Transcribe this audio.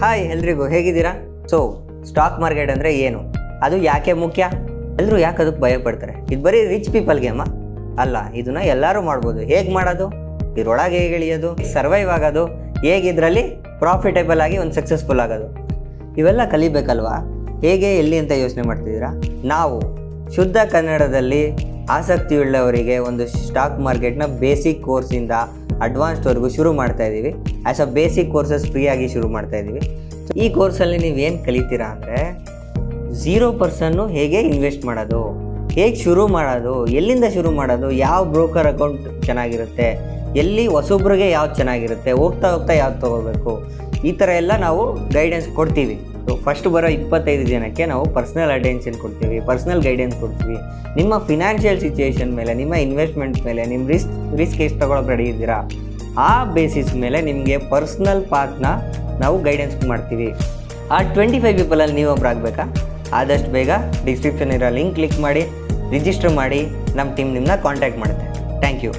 Hi ಎಲ್ರಿಗೂ ಹೇಗಿದ್ದೀರಾ? So stock market ಅಂದರೆ ಏನು? ಅದು ಯಾಕೆ ಮುಖ್ಯ? ಎಲ್ಲರೂ ಯಾಕೆ ಅದಕ್ಕೆ ಭಯ ಪಡ್ತಾರೆ ಇದು ಬರೀ ರಿಚ್ ಪೀಪಲ್ಗೆ ಅಮ್ಮ. ಅಲ್ಲ, ಇದನ್ನ ಎಲ್ಲರೂ ಮಾಡ್ಬೋದು. ಹೇಗೆ ಮಾಡೋದು? ಇದರೊಳಗೆ ಹೇಗೆ ಇಳಿಯೋದು? ಸರ್ವೈವ್ ಆಗೋದು? ಹೇಗೆ ಇದರಲ್ಲಿ ಪ್ರಾಫಿಟೇಬಲ್ ಆಗಿ ಒಂದು ಸಕ್ಸಸ್ಫುಲ್ ಆಗೋದು? ಇವೆಲ್ಲ ಕಲಿಬೇಕಲ್ವಾ? ಹೇಗೆ, ಎಲ್ಲಿ ಅಂತ ಯೋಚನೆ ಮಾಡ್ತಿದ್ದೀರಾ? ನಾವು ಶುದ್ಧ ಕನ್ನಡದಲ್ಲಿ ಆಸಕ್ತಿಯುಳ್ಳವರಿಗೆ ಒಂದು ಸ್ಟಾಕ್ ಮಾರ್ಕೆಟ್ನ ಬೇಸಿಕ್ ಕೋರ್ಸಿಂದ ಅಡ್ವಾನ್ಸ್ಡ್ವರೆಗೂ ಶುರು ಮಾಡ್ತಾ ಇದ್ದೀವಿ. ಆ್ಯಸ್ ಅ ಬೇಸಿಕ್ ಕೋರ್ಸಸ್ ಫ್ರೀಯಾಗಿ ಶುರು ಮಾಡ್ತಾ ಇದ್ದೀವಿ. ಈ ಕೋರ್ಸಲ್ಲಿ ನೀವು ಏನು ಕಲಿತೀರಾ ಅಂದರೆ ಝೀರೋ ಪರ್ಸನ್ನು ಹೇಗೆ ಇನ್ವೆಸ್ಟ್ ಮಾಡೋದು? ಹೇಗೆ ಶುರು ಮಾಡೋದು? ಎಲ್ಲಿಂದ ಶುರು ಮಾಡೋದು? ಯಾವ ಬ್ರೋಕರ್ ಅಕೌಂಟ್ ಚೆನ್ನಾಗಿರುತ್ತೆ? ಎಲ್ಲಿ ಹೊಸೊಬ್ರಿಗೆ ಯಾವ್ದು ಚೆನ್ನಾಗಿರುತ್ತೆ, ಹೋಗ್ತಾ ಹೋಗ್ತಾ ಯಾವ್ದು ತೊಗೋಬೇಕು? ಈ ಥರ ಎಲ್ಲ ನಾವು ಗೈಡೆನ್ಸ್ ಕೊಡ್ತೀವಿ. ಫಸ್ಟ್ ಬರೋ ಇಪ್ಪತ್ತೈದು ಜನಕ್ಕೆ ನಾವು ಪರ್ಸ್ನಲ್ ಅಟೆನ್ಷನ್ ಕೊಡ್ತೀವಿ ಪರ್ಸ್ನಲ್ ಗೈಡೆನ್ಸ್ ಕೊಡ್ತೀವಿ. ನಿಮ್ಮ ಫಿನಾನ್ಷಿಯಲ್ ಸಿಚುಯೇಷನ್ ಮೇಲೆ, ನಿಮ್ಮ ಇನ್ವೆಸ್ಟ್ಮೆಂಟ್ ಮೇಲೆ, ನಿಮ್ಮ ರಿಸ್ಕ್ ರಿಸ್ಕ್ ಎಷ್ಟು ತಗೊಳಕ್ಕೆ ರೆಡಿ ಇದ್ದೀರಾ? ಆ ಬೇಸಿಸ್ ಮೇಲೆ ನಿಮಗೆ ಪರ್ಸ್ನಲ್ ಪಾತ್ನ ನಾವು ಗೈಡೆನ್ಸ್ ಮಾಡ್ತೀವಿ. ಆ ಟ್ವೆಂಟಿ ಫೈವ್ ಪೀಪಲಲ್ಲಿ ನೀವು ಒಬ್ರು ಆಗಬೇಕಾ? ಆದಷ್ಟು ಬೇಗ ಡಿಸ್ಕ್ರಿಪ್ಷನ್ ಇರೋ ಲಿಂಕ್ ಕ್ಲಿಕ್ ಮಾಡಿ ರಿಜಿಸ್ಟರ್ ಮಾಡಿ, ನಮ್ಮ ಟೀಮ್ ನಿಮ್ಮನ್ನ ಕಾಂಟ್ಯಾಕ್ಟ್ ಮಾಡುತ್ತೆ. Thank you